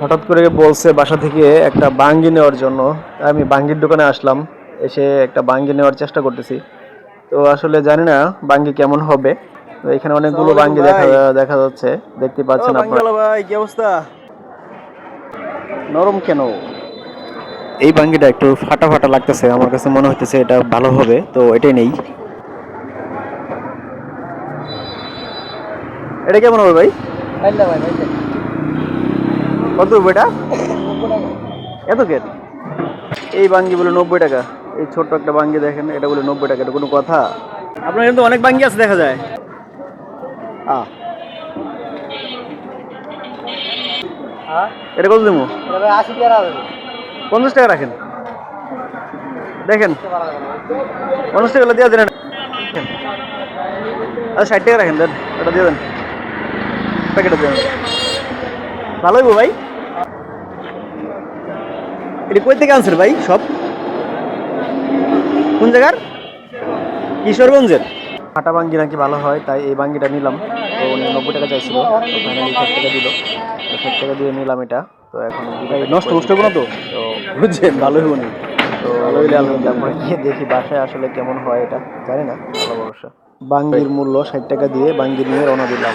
হঠাৎ করে বলছে বাসা থেকে একটা বাঙ্গি নেওয়ার জন্য। আমি বাঙ্গির দোকানে আসলাম এসে একটা বাঙ্গি নেওয়ার চেষ্টা করতেছি। তো আসলে জানি না বাঙ্গি কেমন হবে। তো এখানে অনেকগুলো বাঙ্গি দেখা দেখা যাচ্ছে দেখতে পাচ্ছেন আপনারা। ভাই কি অবস্থা? নরম কেন? এই বাঙ্গিটা একটু ফাটা ফাটা লাগতেছে আমার কাছে মনে হইতেছে এটা ভালো হবে তো এটাই নেই। এটা কেমন হবে ভাই। কত হবে এটা? এত কেন এই বাঙ্গি বলে নব্বই টাকা। এই ছোট্ট একটা বাঙ্গি দেখেন এটা বলে নব্বই টাকা এটা কোনো কথা? আপনার কিন্তু অনেক বাঙ্গি আছে দেখা যায়। আহ এটা কত দেবো পঞ্চাশ টাকা রাখেন। দেখেন পঞ্চাশ টাকা দিয়ে দেন আচ্ছা ষাট টাকা রাখেন দেন এটা দিয়ে দেন। প্যাকেটে দেন। ভালো হইব ভাই? এটা কই থেকে আনছেন ভাই? সব? কোন জায়গার? কিশোরগঞ্জের। কাটা বাঙ্গি নাকি ভালো হয় তাই এই বাঙ্গিটা নিলাম। তো উনি নব্বই টাকা চাইছিল ফাইনালি ষাট টাকা দিল। ষাট টাকা দিয়ে নিলাম এটা। তো এখন নষ্ট নষ্ট না তো? তো বুঝছেন ভালোই হবনি তো তারপরে গিয়ে দেখি বাসায় আসলে কেমন হয় এটা। জানি না ভালো ভরসা বাঙ্গির মূল্য ষাট টাকা দিয়ে বাঙ্গি নিয়ে রওনা দিলাম।